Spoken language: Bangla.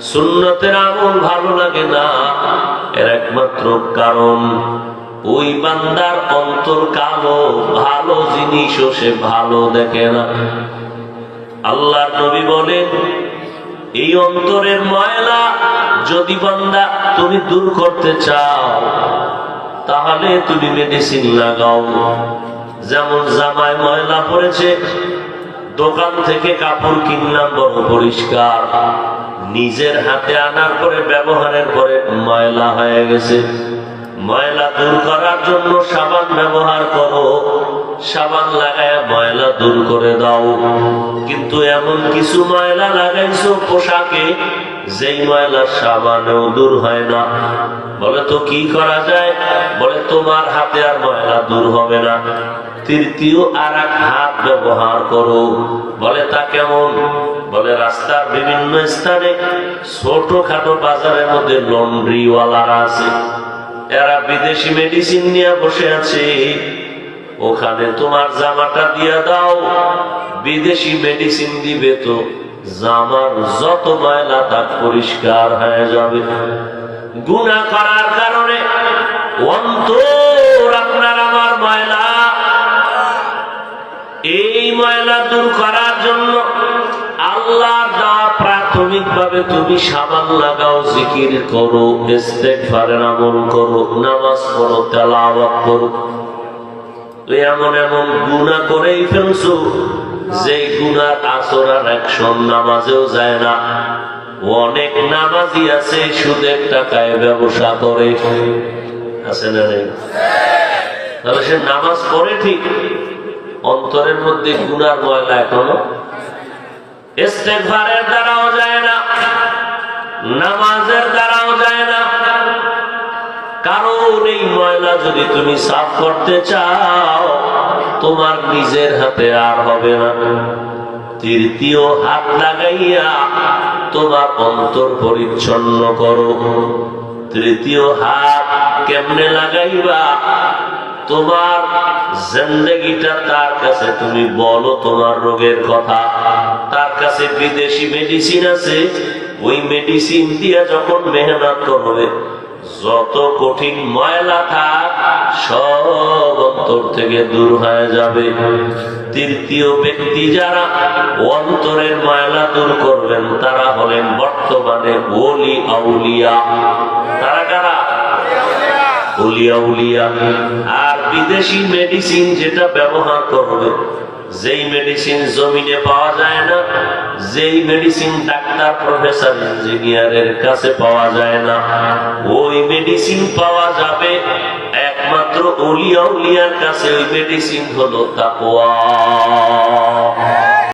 সুন্নতের আমল ভালো লাগে না। এর একমাত্র কারণ, ওই বান্দার অন্তর কালো, ভালো জিনিসও সে ভালো দেখে না। আল্লাহ নবী বলেন, এই অন্তরের ময়লা যদি বান্দা তুমি দূর করতে চাও, তাহলে তুমি মেডিসিন লাগাও। যেমন জামায় ময়লা পড়েছে, দোকান থেকে কাপড় কিনলাম, বড় পরিষ্কার। নিজের হাতে আনার পরে ব্যবহারের পরে ময়লা হয়ে গেছে। ময়লা দূর করার জন্য সাবান ব্যবহার করো। সাবান লাগায় ময়লা দূর করে দাও। কিন্তু এমন কিছু ময়লা লাগাইছো পোশাকে, যেই ময়লা সাবানেও দূর হয় না। বলে তো কি করা যায়? বলে তোমার হাতে আর ময়লা দূর হবে না। তৃতীয় আর এক হাত ব্যবহার করো। বলে তা কেমন? বলে রাস্তার বিভিন্ন স্থানে ছোটখাটো বাজারের মধ্যে লন্ড্রিওয়ালারা আছে। এরা বিদেশি মেডিসিন নিয়ে বসে আছে। ওখানে তোমার জামাটা দিয়ে দাও, বিদেশি মেডিসিন দিবে তো জামার যত ময়লা তা পরিষ্কার হয়ে যাবে। গুণা করার কারণে অন্তর আপনার আমার ময়লা। এই ময়লা দূর করার জন্য আল্লাহ দেওয়া প্রাথমিক ভাবে তুমি সাবান লাগাও, জিকির করো আমল করো, নামাজ পড়ো, তেলাওয়াত করো। এমন এমন গুণা করেই ফেলছো যে গুণার আসর আর একশন নামাজেও যায় না। অনেক নামাজি আছে সুদের টাকায় ব্যবসা করে। আছে না নেই? তাহলে সে নামাজ পড়ে ঠিক, অন্তরের মধ্যে গুনার ময়লা এখনও ইস্তেগফারের দ্বারাও যায় না, নামাজের দ্বারাও যায় না। কারণ এই ময়লা যদি তুমি সাফ করতে চাও, তোমার নিজের হাতে আর হবে না। তৃতীয় হাত লাগাইয়া তোমার অন্তর পরিচ্ছন্ন করো। তৃতীয় হাত কেমনে লাগাইবা? তোমার জিন্দগিটা তার কাছে, তুমি বলো তোমার রোগের কথা। তার কাছে বিদেশি মেডিসিন আছে, ওই মেডিসিন দিয়ে যখন মেহনত করবে, যত কঠিন ময়লা থাক, সব অন্তর থেকে দূর হয়ে যাবে। তৃতীয় ব্যক্তি যারা অন্তরের ময়লা দূর করবেন, তারা হলেন বর্তমানে ওলি আউলিয়া। তারা আর বিদেশি মেডিসিন যেটা ব্যবহার করবে যেই মেডিসিন জমিনে পাওয়া যায় না, যেই মেডিসিন ডাক্তার প্রফেসর ইঞ্জিনিয়ারের কাছে পাওয়া যায় না, ওই মেডিসিন পাওয়া যাবে একমাত্র উলিয়া উলিয়ার কাছে। ওই মেডিসিন হলো তাকওয়া।